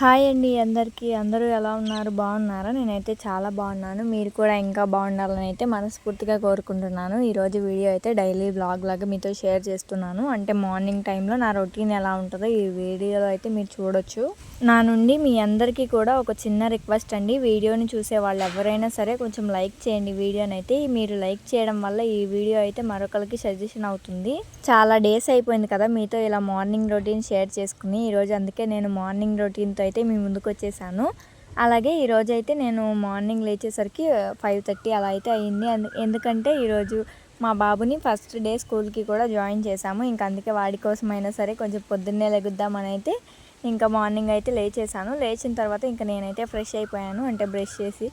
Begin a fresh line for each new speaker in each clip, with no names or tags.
Hi అండి అందరికీ. అందరూ ఎలా ఉన్నారు? బాగున్నారా? నేనైతే చాలా బాగున్నాను. మీరు కూడా ఇంకా బాగుండాలని అయితే మనస్ఫూర్తిగా కోరుకుంటున్నాను. ఈరోజు వీడియో అయితే డైలీ బ్లాగ్ లాగా మీతో షేర్ చేస్తున్నాను. అంటే మార్నింగ్ టైంలో నా రొటీన్ ఎలా ఉంటుందో ఈ వీడియోలో అయితే మీరు చూడొచ్చు. నా నుండి మీ అందరికీ కూడా ఒక చిన్న రిక్వెస్ట్ అండి. వీడియోని చూసే వాళ్ళు ఎవరైనా సరే కొంచెం లైక్ చేయండి. వీడియోని అయితే మీరు లైక్ చేయడం వల్ల ఈ వీడియో అయితే మరొకరికి సజెషన్ అవుతుంది. చాలా డేస్ అయిపోయింది కదా మీతో ఇలా మార్నింగ్ రొటీన్ షేర్ చేసుకుని. ఈరోజు అందుకే నేను మార్నింగ్ రొటీన్తో అయితే మీ ముందుకు వచ్చేసాను అలాగే ఈరోజు అయితే నేను మార్నింగ్ లేచేసరికి ఫైవ్ థర్టీ అలా అయితే అయింది. ఎందుకంటే ఈరోజు మా బాబుని ఫస్ట్ డే స్కూల్కి కూడా జాయిన్ చేశాము. ఇంకా అందుకే వాడి కోసమైనా సరే కొంచెం పొద్దున్నే లెగుద్దామని అయితే ఇంకా మార్నింగ్ అయితే లేచేసాను లేచిన తర్వాత ఇంకా నేనైతే ఫ్రెష్ అయిపోయాను. అంటే బ్రష్ చేసి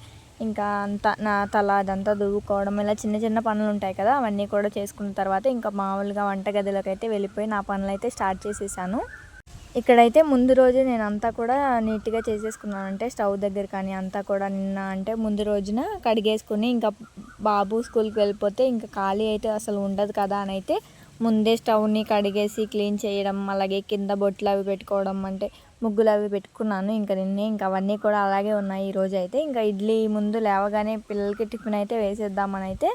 ఇంకా అంత నా తల అదంతా దువ్వుకోవడం ఇలా చిన్న చిన్న పనులు ఉంటాయి కదా అవన్నీ కూడా చేసుకున్న తర్వాత ఇంకా మామూలుగా వంటగదిలోకి అయితే వెళ్ళిపోయి నా పనులు అయితే స్టార్ట్ చేసేసాను. ఇక్కడైతే ముందు రోజు నేను అంతా కూడా నీట్గా చేసేసుకున్నాను అంటే స్టవ్ దగ్గర కానీ అంతా కూడా నిన్న అంటే ముందు రోజున కడిగేసుకుని ఇంకా బాబు స్కూల్కి వెళ్ళిపోతే ఇంకా ఖాళీ అయితే అసలు ఉండదు కదా అని అయితే ముందే స్టవ్ని కడిగేసి క్లీన్ చేయడం అలాగే కింద బొట్లు అవి పెట్టుకోవడం అంటే ముగ్గులు అవి పెట్టుకున్నాను. ఇంకా నిన్నే ఇంకా అవన్నీ కూడా అలాగే ఉన్నాయి ఈరోజు అయితే ఇంకా ఇడ్లీ ముందు లేవగానే పిల్లలకి టిఫిన్ అయితే వేసేద్దామని అయితే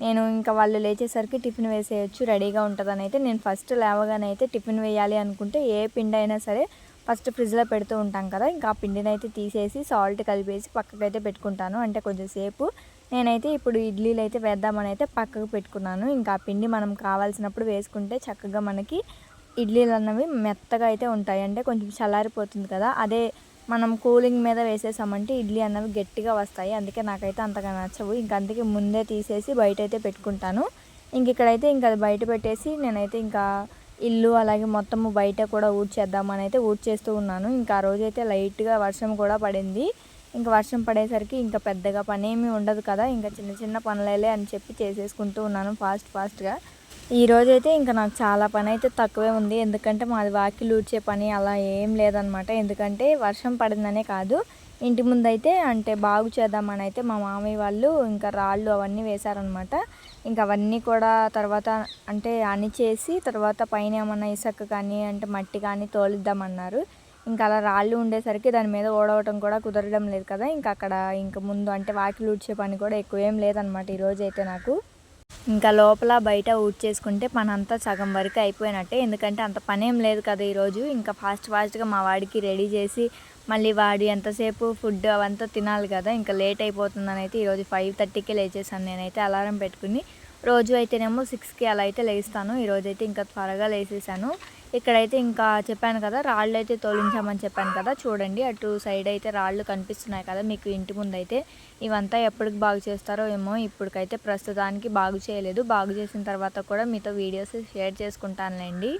నేను ఇంకా వాళ్ళు లేచేసరికి టిఫిన్ వేసేయచ్చు రెడీగా ఉంటుందని అయితే నేను ఫస్ట్ లేవగానైతే టిఫిన్ వేయాలి అనుకుంటే ఏ పిండి అయినా సరే ఫస్ట్ ఫ్రిడ్జ్లో పెడుతూ ఉంటాం కదా ఇంకా ఆ పిండిని అయితే తీసేసి సాల్ట్ కలిపేసి పక్కకైతే పెట్టుకుంటాను. అంటే కొంచెం సేపు నేనైతే ఇప్పుడు ఇడ్లీలు అయితే వేద్దామని అయితే పక్కకు పెట్టుకున్నాను. ఇంకా ఆ పిండి మనం కావాల్సినప్పుడు వేసుకుంటే చక్కగా మనకి ఇడ్లీలు అన్నవి మెత్తగా అయితే ఉంటాయి. అంటే కొంచెం చల్లారిపోతుంది కదా అదే మనం కూలింగ్ మీద వేసేసామంటే ఇడ్లీ అన్నవి గట్టిగా వస్తాయి. అందుకే నాకైతే అంతగా నచ్చవు. ఇంక అందుకే ముందే తీసేసి బయట అయితే పెట్టుకుంటాను. ఇంక ఇక్కడైతే ఇంకా అది బయట పెట్టేసి నేనైతే ఇంకా ఇల్లు అలాగే మొత్తము బయట కూడా ఊడ్చేద్దామని అయితే ఊడ్చేస్తూ ఉన్నాను. ఇంకా ఆ రోజైతే లైట్గా వర్షం కూడా పడింది. ఇంకా వర్షం పడేసరికి ఇంకా పెద్దగా పని ఏమీ ఉండదు కదా. ఇంకా చిన్న చిన్న పనులేలే అని చెప్పి చేసేసుకుంటూ ఉన్నాను ఫాస్ట్ ఫాస్ట్గా. ఈరోజైతే ఇంకా నాకు చాలా పని అయితే తక్కువే ఉంది. ఎందుకంటే మాది వాకిలు ఊడ్చే పని అలా ఏం లేదనమాట. ఎందుకంటే వర్షం పడిందనే కాదు. ఇంటి ముందు అయితే అంటే బాగు చేద్దామని అయితే మా మామయ్య వాళ్ళు ఇంకా రాళ్ళు అవన్నీ వేశారనమాట. ఇంకా అవన్నీ కూడా తర్వాత అంటే అణిచేసి తర్వాత పైన ఏమన్నా ఇసుక కానీ అంటే మట్టి కానీ తోలిద్దామన్నారు. ఇంకా అలా రాళ్ళు ఉండేసరికి దాని మీద ఓడవటం కూడా కుదరడం లేదు కదా. ఇంకా అక్కడ ఇంకా ముందు అంటే వాకిలు ఊడ్చే పని కూడా ఎక్కువ ఏం లేదనమాట ఈరోజు అయితే నాకు. ఇంకా లోపల బయట చేసుకుంటే పని అంతా సగం వరకు అయిపోయినట్టే. ఎందుకంటే అంత పని ఏం లేదు కదా ఈరోజు. ఇంకా ఫాస్ట్ ఫాస్ట్గా మా వాడికి రెడీ చేసి మళ్ళీ వాడి ఎంతసేపు ఫుడ్ అవంతా తినాలి కదా ఇంకా లేట్ అయిపోతుందని అయితే ఈరోజు ఫైవ్ థర్టీకే లేచేసాను నేనైతే అలారం పెట్టుకుని రోజు అయితేనేమో సిక్స్కి అలా అయితే లేస్తాను. ఈరోజు అయితే ఇంకా త్వరగా లేసేసాను. ఇక్కడైతే ఇంకా చెప్పాను కదా రాళ్ళు అయితే తోలించామని చెప్పాను కదా చూడండి అటు సైడ్ అయితే రాళ్ళు కనిపిస్తున్నాయి కదా మీకు ఇంటి ముందు అయితే. ఇవంతా ఎప్పటికి బాగు చేస్తారో ఏమో ఇప్పటికైతే ప్రస్తుతానికి బాగు చేయలేదు. బాగు చేసిన తర్వాత కూడా మీతో వీడియోస్ షేర్ చేసుకుంటానులేండి.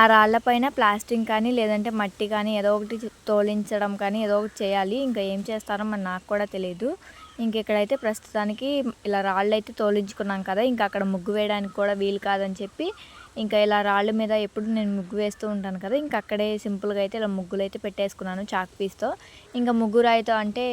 ఆ రాళ్ళపైన ప్లాస్టింగ్ కానీ లేదంటే మట్టి కానీ ఏదో ఒకటి తోలించడం కానీ ఏదో ఒకటి చేయాలి. ఇంకా ఏం చేస్తారో మరి నాకు కూడా తెలియదు ఇంకెక్కడైతే ప్రస్తుతానికి ఇలా రాళ్ళు అయితే తోలించుకున్నాం కదా ఇంకా అక్కడ ముగ్గు వేయడానికి కూడా వీలు కాదని చెప్పి ఇంకా ఇలా రాళ్ళ మీద ఎప్పుడు నేను ముగ్గు వేస్తూ ఉంటాను కదా ఇంకా అక్కడే సింపుల్గా అయితే ఇలా ముగ్గులు అయితే పెట్టేసుకున్నాను చాక్ పీస్తో. ఇంకా ముగ్గు రాయితో అంటే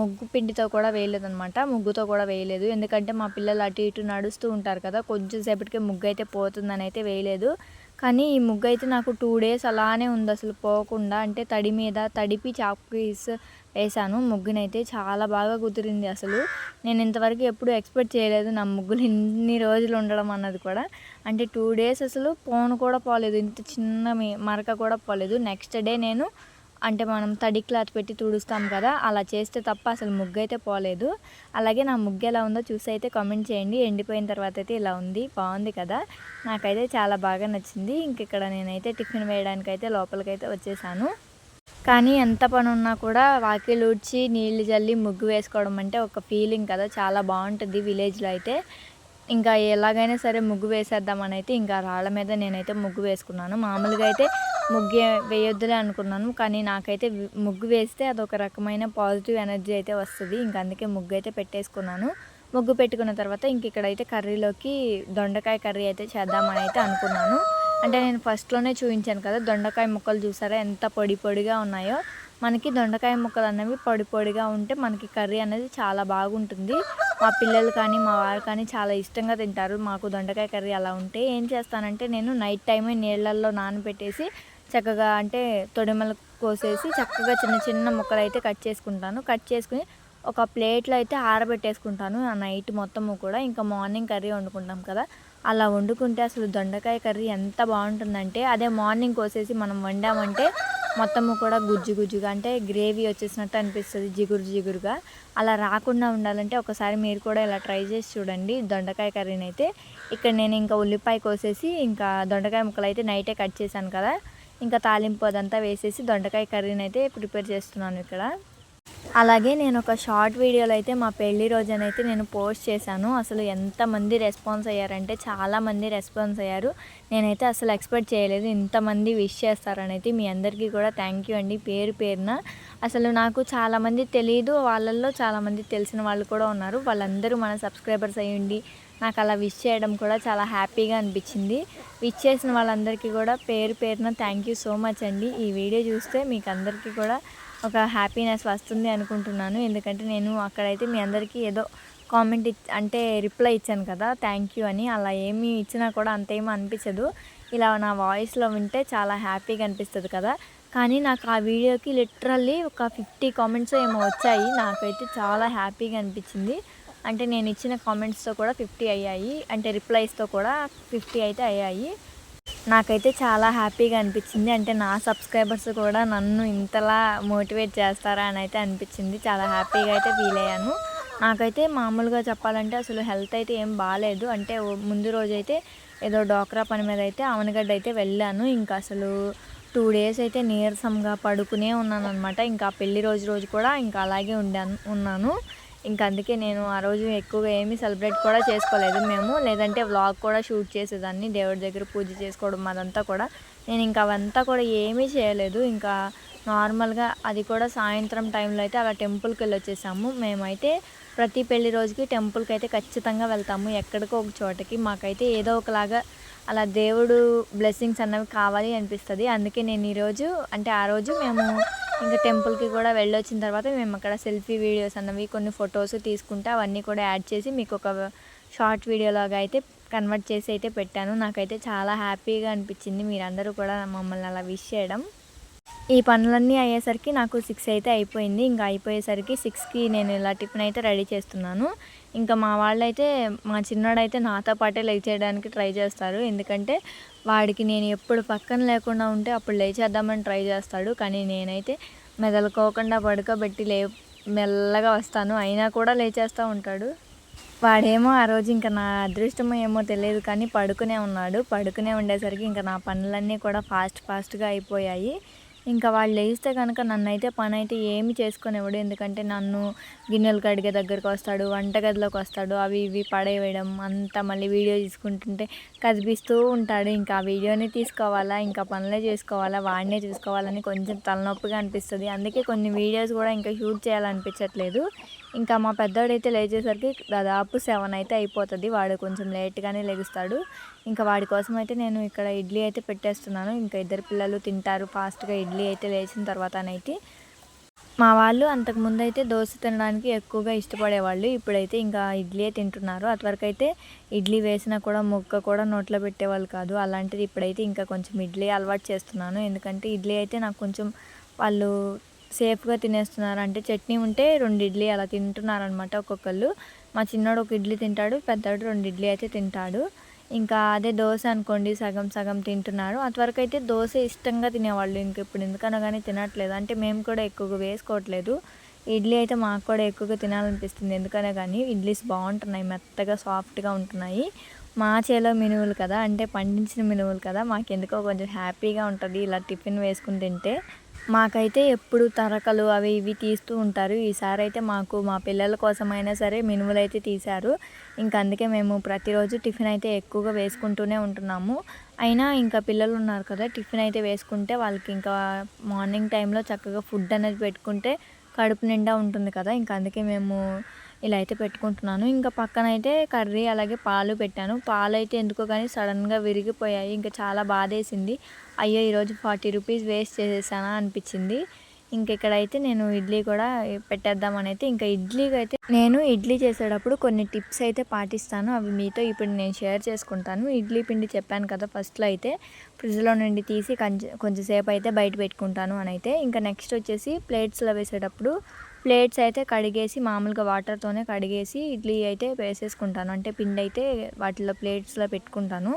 ముగ్గు పిండితో కూడా వేయలేదు అనమాట ముగ్గుతో కూడా వేయలేదు. ఎందుకంటే మా పిల్లలు అటు ఇటు నడుస్తూ ఉంటారు కదా కొంచెం సేపటికే ముగ్గు అయితే పోతుందని అయితే వేయలేదు. కానీ ఈ ముగ్గు అయితే నాకు టూ డేస్ అలానే ఉంది అసలు పోకుండా. అంటే తడి మీద తడిపి చాపీస్ వేసాను. ముగ్గునైతే చాలా బాగా కుదిరింది అసలు. నేను ఇంతవరకు ఎప్పుడు ఎక్స్పెక్ట్ చేయలేదు నా ముగ్గులు ఇన్ని రోజులు ఉండడం అన్నది కూడా. అంటే టూ డేస్ అసలు పోను కూడా పోలేదు. ఇంత చిన్న మరక కూడా పోలేదు. నెక్స్ట్ డే నేను అంటే మనం తడి క్లాత్ పెట్టి తుడుస్తాం కదా అలా చేస్తే తప్ప అసలు ముగ్గు అయితే పోలేదు. అలాగే నా ముగ్గు ఎలా ఉందో చూసి అయితే కామెంట్ చేయండి. ఎండిపోయిన తర్వాత అయితే ఇలా ఉంది బాగుంది కదా. నాకైతే చాలా బాగా నచ్చింది. ఇంక ఇక్కడ నేనైతే టిఫిన్ వేయడానికైతే లోపలికైతే వచ్చేసాను. కానీ ఎంత పని ఉన్నా కూడా వాకిలు ఊడ్చి నీళ్ళు జల్లి ముగ్గు వేసుకోవడం అంటే ఒక ఫీలింగ్ కదా. చాలా బాగుంటుంది విలేజ్లో అయితే. ఇంకా ఎలాగైనా సరే ముగ్గు వేసేద్దామని అయితే ఇంకా రాళ్ళ మీద నేనైతే ముగ్గు వేసుకున్నాను. మామూలుగా అయితే ముగ్గు వేయొద్దులే అనుకున్నాను కానీ నాకైతే ముగ్గు వేస్తే అదొక రకమైన పాజిటివ్ ఎనర్జీ అయితే వస్తుంది. ఇంకా అందుకే ముగ్గు అయితే పెట్టేసుకున్నాను. ముగ్గు పెట్టుకున్న తర్వాత ఇంక ఇక్కడైతే కర్రీలోకి దొండకాయ కర్రీ అయితే చేద్దామని అయితే అనుకున్నాను. అంటే నేను ఫస్ట్లోనే చూపించాను కదా దొండకాయ ముక్కలు చూసారా ఎంత పొడి పొడిగా ఉన్నాయో. మనకి దొండకాయ ముక్కలు అనేవి పొడి పొడిగా ఉంటే మనకి కర్రీ అనేది చాలా బాగుంటుంది. మా పిల్లలు కానీ మా వారు కానీ చాలా ఇష్టంగా తింటారు. మాకు దొండకాయ కర్రీ అలా ఉంటే ఏం చేస్తానంటే నేను నైట్ టైమే నీళ్ళల్లో నానబెట్టేసి చక్కగా అంటే తొడిమలు కోసేసి చక్కగా చిన్న చిన్న ముక్కలు అయితే కట్ చేసుకుంటాను. కట్ చేసుకుని ఒక ప్లేట్లో అయితే ఆరబెట్టేసుకుంటాను. ఆ నైట్ మొత్తము కూడా ఇంకా మార్నింగ్ కర్రీ వండుకుంటాం కదా. అలా వండుకుంటే అసలు దొండకాయ కర్రీ ఎంత బాగుంటుందంటే అదే మార్నింగ్ కోసేసి మనం వండామంటే మొత్తము కూడా గుజ్జు గుజ్జుగా అంటే గ్రేవీ వచ్చేసినట్టు అనిపిస్తుంది జిగురు జిగురుగా. అలా రాకుండా ఉండాలంటే ఒకసారి మీరు కూడా ఇలా ట్రై చేసి చూడండి దొండకాయ కర్రీని అయితే ఇక్కడ నేను ఇంకా ఉల్లిపాయ కోసేసి ఇంకా దొండకాయ ముక్కలు అయితే నైటే కట్ చేశాను కదా. ఇంకా తాలింపు అదంతా వేసేసి దొండకాయ కర్రీని అయితే ప్రిపేర్ చేస్తున్నాను ఇక్కడ. అలాగే నేను ఒక షార్ట్ వీడియోలో అయితే మా పెళ్ళి రోజునైతే నేను పోస్ట్ చేశాను. అసలు ఎంతమంది రెస్పాన్స్ అయ్యారంటే చాలామంది రెస్పాన్స్ అయ్యారు. నేనైతే అసలు ఎక్స్పెక్ట్ చేయలేదు ఇంతమంది విష్ చేస్తారనైతే మీ అందరికీ కూడా థ్యాంక్ యూ అండి పేరు పేరున. అసలు నాకు చాలామంది తెలియదు వాళ్ళల్లో చాలామంది తెలిసిన వాళ్ళు కూడా ఉన్నారు. వాళ్ళందరూ మన సబ్స్క్రైబర్స్ అయ్యండి నాకు అలా విష్ చేయడం కూడా చాలా హ్యాపీగా అనిపించింది. విష్ చేసిన వాళ్ళందరికీ కూడా పేరు పేరున థ్యాంక్ యూ సో మచ్ అండి. ఈ వీడియో చూస్తే మీకు అందరికీ కూడా ఒక హ్యాపీనెస్ వస్తుంది అనుకుంటున్నాను. ఎందుకంటే నేను అక్కడైతే మీ అందరికీ ఏదో కామెంట్ ఇచ్ అంటే రిప్లై ఇచ్చాను కదా థ్యాంక్ యూ అని. అలా ఏమీ ఇచ్చినా కూడా అంతేమీ అనిపించదు. ఇలా నా వాయిస్లో వింటే చాలా హ్యాపీగా అనిపిస్తుంది కదా. కానీ నాకు ఆ వీడియోకి లిటరల్లీ ఒక ఫిఫ్టీ కామెంట్స్ ఏమో వచ్చాయి. నాకైతే చాలా హ్యాపీగా అనిపించింది. అంటే నేను ఇచ్చిన కామెంట్స్తో కూడా ఫిఫ్టీ అయ్యాయి. అంటే రిప్లైస్తో కూడా ఫిఫ్టీ అయితే అయ్యాయి. నాకైతే చాలా హ్యాపీగా అనిపించింది. అంటే నా సబ్స్క్రైబర్స్ కూడా నన్ను ఇంతలా మోటివేట్ చేస్తారా అని అయితే అనిపించింది. చాలా హ్యాపీగా అయితే ఫీల్ అయ్యాను. నాకైతే మామూలుగా చెప్పాలంటే అసలు హెల్త్ అయితే ఏం బాగాలేదు అంటే ముందు రోజైతే ఏదో డోక్రా పని మీద అయితే అవనగడ్డ అయితే వెళ్ళాను. ఇంకా అసలు టూ డేస్ అయితే నీరసంగా పడుకునే ఉన్నాను అనమాట ఇంకా పెళ్ళి రోజు రోజు కూడా ఇంకా అలాగే ఉండాను ఉన్నాను. ఇంకా అందుకే నేను ఆ రోజు ఎక్కువగా ఏమీ సెలబ్రేట్ కూడా చేసుకోలేదు మేము. లేదంటే వ్లాగ్ కూడా షూట్ చేసేదాన్ని దేవుడి దగ్గర పూజ చేసుకోవడం అదంతా కూడా. నేను ఇంకా అవంతా కూడా ఏమీ చేయలేదు. ఇంకా నార్మల్గా అది కూడా సాయంత్రం టైంలో అయితే అలా టెంపుల్కి వెళ్ళి వచ్చేసాము మేమైతే ప్రతి పెళ్ళి రోజుకి టెంపుల్కి అయితే ఖచ్చితంగా వెళ్తాము. ఎక్కడికో ఒక చోటకి. మాకైతే ఏదో ఒకలాగా అలా దేవుడు బ్లెస్సింగ్స్ అన్నవి కావాలి అనిపిస్తుంది. అందుకే నేను ఈరోజు అంటే ఆ రోజు మేము ఇంకా టెంపుల్కి కూడా వెళ్ళొచ్చిన తర్వాత మేము అక్కడ సెల్ఫీ వీడియోస్ అన్నవి కొన్ని ఫొటోస్ తీసుకుంటే అవన్నీ కూడా యాడ్ చేసి మీకు ఒక షార్ట్ వీడియోలాగా అయితే కన్వర్ట్ చేసి అయితే పెట్టాను. నాకైతే చాలా హ్యాపీగా అనిపించింది. మీరందరూ కూడా మమ్మల్ని అలా విష్ చేయడం. ఈ పనులన్నీ అయ్యేసరికి నాకు సిక్స్ అయితే అయిపోయింది. ఇంకా అయిపోయేసరికి సిక్స్కి నేను ఇలా టిఫిన్ అయితే రెడీ చేస్తున్నాను. ఇంకా మా వాళ్ళైతే మా చిన్నోడైతే నాతో పాటే లేచేయడానికి ట్రై చేస్తారు. ఎందుకంటే వాడికి నేను ఎప్పుడు పక్కన లేకుండా ఉంటే అప్పుడు లేచేద్దామని ట్రై చేస్తాడు. కానీ నేనైతే మెదలుకోకుండా పడుకోబెట్టి లే మెల్లగా వస్తాను. అయినా కూడా లేచేస్తూ ఉంటాడు. వాడేమో ఆ రోజు ఇంకా నా అదృష్టమో ఏమో తెలియదు కానీ పడుకునే ఉన్నాడు. పడుకునే ఉండేసరికి ఇంకా నా పనులన్నీ కూడా ఫాస్ట్ ఫాస్ట్గా అయిపోయాయి. ఇంకా వాళ్ళు లేస్తే కనుక నన్ను అయితే పని అయితే ఏమి చేసుకునేవాడు. ఎందుకంటే నన్ను గిన్నెలు కడిగే దగ్గరకు వస్తాడు వంటగదిలోకి వస్తాడు అవి ఇవి పడేయడం అంతా మళ్ళీ వీడియో తీసుకుంటుంటే కదిపిస్తూ ఉంటాడు. ఇంకా ఆ వీడియోని తీసుకోవాలా ఇంకా పనులే చేసుకోవాలా వాడినే చూసుకోవాలని కొంచెం తలనొప్పిగా అనిపిస్తుంది. అందుకే కొన్ని వీడియోస్ కూడా ఇంకా షూట్ చేయాలనిపించట్లేదు. ఇంకా మా పెద్దోడైతే లేచేసరికి దాదాపు సెవెన్ అయితే అయిపోతుంది. వాడు కొంచెం లేట్గానే లెగుస్తాడు. ఇంకా వాడి కోసం అయితే నేను ఇక్కడ ఇడ్లీ అయితే పెట్టేస్తున్నాను. ఇంకా ఇద్దరు పిల్లలు తింటారు ఫాస్ట్గా ఇడ్లీ అయితే లేచిన తర్వాతనైతే. మా వాళ్ళు అంతకుముందు అయితే దోశ తినడానికి ఎక్కువగా ఇష్టపడేవాళ్ళు. ఇప్పుడైతే ఇంకా ఇడ్లీ తింటున్నారు. అటువరకైతే అయితే ఇడ్లీ వేసినా కూడా ముక్క కూడా నోట్లో పెట్టేవాళ్ళు కాదు. అలాంటిది ఇప్పుడైతే ఇంకా కొంచెం ఇడ్లీ అలవాటు చేస్తున్నాను. ఎందుకంటే ఇడ్లీ అయితే నాకు కొంచెం వాళ్ళు సేఫ్గా తినేస్తున్నారు అంటే చట్నీ ఉంటే రెండు ఇడ్లీ అలా తింటున్నారనమాట ఒక్కొక్కళ్ళు. మా చిన్నోడు ఒక ఇడ్లీ తింటాడు పెద్దోడు రెండు ఇడ్లీ అయితే తింటాడు. ఇంకా అదే దోశ అనుకోండి సగం సగం తింటున్నారు. అంతవరకు అయితే దోశ ఇష్టంగా తినేవాళ్ళు ఇంక ఇప్పుడు ఎందుకనో కానీ తినట్లేదు. అంటే మేము కూడా ఎక్కువగా వేసుకోవట్లేదు. ఇడ్లీ అయితే మాకు కూడా ఎక్కువగా తినాలనిపిస్తుంది. ఎందుకనే కానీ ఇడ్లీస్ బాగుంటున్నాయి మెత్తగా సాఫ్ట్గా ఉంటున్నాయి. మా చేలో మినువులు కదా అంటే పండించిన మినువులు కదా మాకు ఎందుకో కొంచెం హ్యాపీగా ఉంటుంది ఇలా టిఫిన్ వేసుకుని తింటే. మాకైతే ఎప్పుడు తరకలు అవి ఇవి తీస్తూ ఉంటారు. ఈసారి అయితే మాకు మా పిల్లల కోసమైనా సరే మినుములు అయితే తీశారు. ఇంకా అందుకే మేము ప్రతిరోజు టిఫిన్ అయితే ఎక్కువగా వేసుకుంటూనే ఉంటున్నాము. అయినా ఇంకా పిల్లలు ఉన్నారు కదా టిఫిన్ అయితే వేసుకుంటే వాళ్ళకి ఇంకా మార్నింగ్ టైంలో చక్కగా ఫుడ్ అనేది పెట్టుకుంటే కడుపు నిండా ఉంటుంది కదా. ఇంకా అందుకే మేము ఇలా అయితే పెట్టుకుంటున్నాను. ఇంకా పక్కన అయితే కర్రీ అలాగే పాలు పెట్టాను. పాలు అయితే ఎందుకో కానీ సడన్గా విరిగిపోయాయి. ఇంకా చాలా బాధేసింది. అయ్యో ఈరోజు ఫార్టీ రూపీస్ వేస్ట్ చేసేసానా అనిపించింది. ఇంక ఇక్కడైతే నేను ఇడ్లీ కూడా పెట్టేద్దామని అయితే ఇంకా ఇడ్లీకి అయితే నేను ఇడ్లీ చేసేటప్పుడు కొన్ని టిప్స్ అయితే పాటిస్తాను. అవి మీతో ఇప్పుడు నేను షేర్ చేసుకుంటాను. ఇడ్లీ పిండి చెప్పాను కదా ఫస్ట్లో అయితే. ఫ్రిడ్జ్లో నుండి తీసి కొంచెం కొంచెంసేపు అయితే బయట పెట్టుకుంటాను అని అయితే ఇంకా నెక్స్ట్ వచ్చేసి ప్లేట్స్లో వేసేటప్పుడు ప్లేట్స్ అయితే కడిగేసి మామూలుగా వాటర్తోనే కడిగేసి ఇడ్లీ అయితే వేసేసుకుంటాను. అంటే పిండి అయితే వాటిలో ప్లేట్స్లో పెట్టుకుంటాను.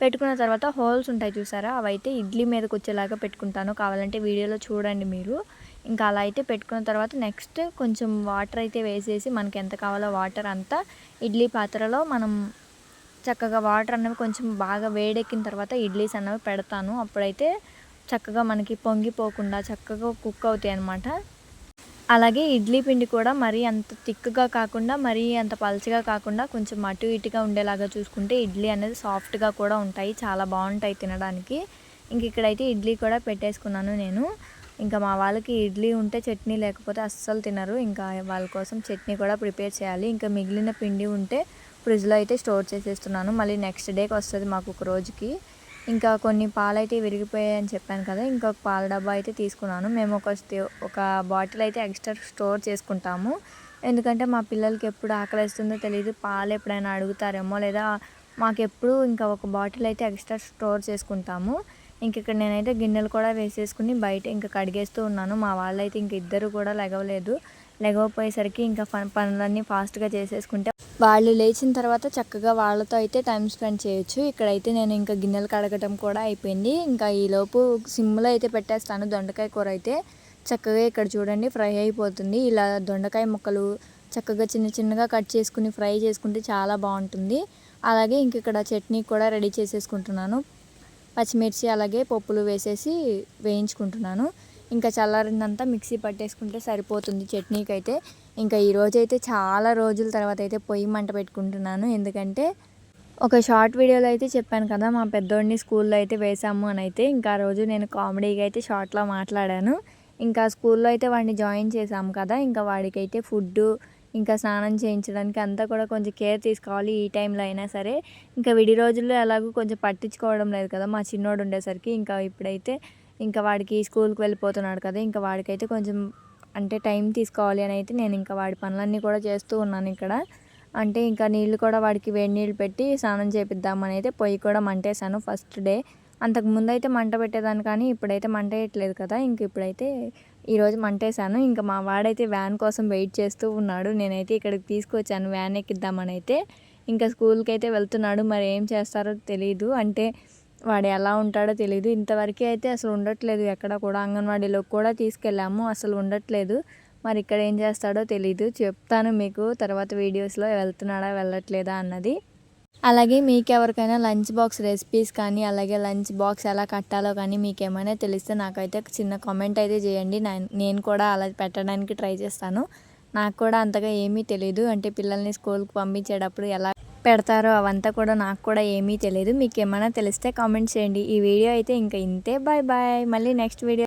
పెట్టుకున్న తర్వాత హోల్స్ ఉంటాయి చూసారా? అవైతే ఇడ్లీ మీదకి వచ్చేలాగా పెట్టుకుంటాను. కావాలంటే వీడియోలో చూడండి మీరు. ఇంకా అలా అయితే పెట్టుకున్న తర్వాత నెక్స్ట్ కొంచెం వాటర్ అయితే వేసేసి మనకి ఎంత కావాలో వాటర్ అంతా ఇడ్లీ పాత్రలో మనం చక్కగా వాటర్ అన్నవి కొంచెం బాగా వేడెక్కిన తర్వాత ఇడ్లీస్ అన్నవి పెడతాను. అప్పుడైతే చక్కగా మనకి పొంగిపోకుండా చక్కగా కుక్ అవుతాయి అన్నమాట. అలాగే ఇడ్లీ పిండి కూడా మరీ అంత థిక్గా కాకుండా మరీ అంత పలచగా కాకుండా కొంచెం అటు ఇటుగా ఉండేలాగా చూసుకుంటే ఇడ్లీ అనేది సాఫ్ట్గా కూడా ఉంటాయి. చాలా బాగుంటాయి తినడానికి. ఇంక ఇక్కడైతే ఇడ్లీ కూడా పెట్టేసుకున్నాను నేను. ఇంకా మా వాళ్ళకి ఇడ్లీ ఉంటే చట్నీ లేకపోతే అస్సలు తినరు. ఇంకా వాళ్ళ కోసం చట్నీ కూడా ప్రిపేర్ చేయాలి. ఇంకా మిగిలిన పిండి ఉంటే ఫ్రిడ్జ్లో అయితే స్టోర్ చేసేస్తున్నాను. మళ్ళీ నెక్స్ట్ డేకి వస్తుంది మాకు ఒక రోజుకి. ఇంకా కొన్ని పాలు అయితే విరిగిపోయాయని చెప్పాను కదా ఇంకొక పాల డబ్బా అయితే తీసుకున్నాను. మేము ఒక ఒక బాటిల్ అయితే ఎక్స్ట్రా స్టోర్ చేసుకుంటాము. ఎందుకంటే మా పిల్లలకి ఎప్పుడు ఆకలిస్తుందో తెలియదు పాలు ఎప్పుడైనా అడుగుతారేమో లేదా మాకెప్పుడు ఇంకా ఒక బాటిల్ అయితే ఎక్స్ట్రా స్టోర్ చేసుకుంటాము. ఇంక ఇక్కడ నేనైతే గిన్నెలు కూడా వేసేసుకుని బయట ఇంకా కడిగేస్తూ ఉన్నాను. మా వాళ్ళైతే ఇంక ఇద్దరు కూడా లెగవలేదు. లెగవపోయేసరికి ఇంకా పనులన్నీ ఫాస్ట్గా చేసేసుకుంటే వాళ్ళు లేచిన తర్వాత చక్కగా వాళ్ళతో అయితే టైం స్పెండ్ చేయొచ్చు. ఇక్కడైతే నేను ఇంకా గిన్నెలు కడగటం కూడా అయిపోయింది. ఇంకా ఈలోపు సిమ్లో అయితే పెట్టేస్తాను దొండకాయ కూర అయితే. చక్కగా ఇక్కడ చూడండి ఫ్రై అయిపోతుంది. ఇలా దొండకాయ ముక్కలు చక్కగా చిన్న చిన్నగా కట్ చేసుకుని ఫ్రై చేసుకుంటే చాలా బాగుంటుంది. అలాగే ఇంక ఇక్కడ చట్నీ కూడా రెడీ చేసేసుకుంటున్నాను. పచ్చిమిర్చి అలాగే పప్పులు వేసేసి వేయించుకుంటున్నాను. ఇంకా చల్లారిందంతా మిక్సీ పట్టేసుకుంటే సరిపోతుంది చట్నీకి అయితే ఇంకా ఈరోజు అయితే చాలా రోజుల తర్వాత అయితే పొయ్యి మంట పెట్టుకుంటున్నాను. ఎందుకంటే ఒక షార్ట్ వీడియోలో అయితే చెప్పాను కదా మా పెద్దోడిని స్కూల్లో అయితే వేసాము అని అయితే. ఇంకా రోజు నేను కామెడీగా అయితే షార్ట్లో మాట్లాడాను. ఇంకా స్కూల్లో అయితే వాడిని జాయిన్ చేసాము కదా ఇంకా వాడికైతే ఫుడ్డు ఇంకా స్నానం చేయించడానికి అంతా కూడా కొంచెం కేర్ తీసుకోవాలి ఈ టైంలో అయినా సరే. ఇంకా విడి రోజుల్లో ఎలాగో కొంచెం పట్టించుకోవడం లేదు కదా మా చిన్నోడు ఉండేసరికి. ఇంకా ఇప్పుడైతే ఇంకా వాడికి స్కూల్కి వెళ్ళిపోతున్నాడు కదా ఇంకా వాడికైతే కొంచెం అంటే టైం తీసుకోవాలి అని అయితే నేను ఇంకా వాడి పనులన్నీ కూడా చేస్తూ ఉన్నాను ఇక్కడ. అంటే ఇంకా నీళ్ళు కూడా వాడికి వేడి నీళ్ళు పెట్టి స్నానం చేపిద్దామని అయితే పొయ్యి కూడా మంటేశాను ఫస్ట్ డే. అంతకు ముందు అయితే మంట పెట్టేదాన్ని కానీ ఇప్పుడైతే మంట వేయట్లేదు కదా ఇంక ఇప్పుడైతే ఈరోజు మంటేశాను. ఇంకా మా వాడైతే వ్యాన్ కోసం వెయిట్ చేస్తూ ఉన్నాడు. నేనైతే ఇక్కడికి తీసుకొచ్చాను వ్యాన్ ఎక్కిద్దామని అయితే. ఇంకా స్కూల్కి అయితే వెళ్తున్నాడు. మరి ఏం చేస్తారో తెలియదు అంటే వాడు ఎలా ఉంటాడో తెలియదు ఇంతవరకు అయితే అసలు ఉండట్లేదు ఎక్కడ కూడా. అంగన్వాడీలోకి కూడా తీసుకెళ్ళాము అసలు ఉండట్లేదు. మరి ఇక్కడ ఏం చేస్తాడో తెలీదు. చెప్తాను మీకు తర్వాత వీడియోస్లో వెళ్తున్నాడా వెళ్ళట్లేదా అన్నది. అలాగే మీకు ఎవరికైనా లంచ్ బాక్స్ రెసిపీస్ కానీ అలాగే లంచ్ బాక్స్ ఎలా కట్టాలో కానీ మీకు ఏమైనా తెలిస్తే నాకైతే చిన్న కామెంట్ అయితే చేయండి. నేను కూడా అలా పెట్టడానికి ట్రై చేస్తాను. నాకు కూడా అంతగా ఏమీ తెలియదు అంటే పిల్లల్ని స్కూల్కి పంపించేటప్పుడు ఎలా పెడతారో అవంతా కూడా నాకు కూడా ఏమీ తెలియదు మీకు ఏమైనా తెలిస్తే కామెంట్ చేయండి. ఈ వీడియో అయితే ఇంకా ఇంతే. Bye bye. మళ్ళీ నెక్స్ట్ వీడియో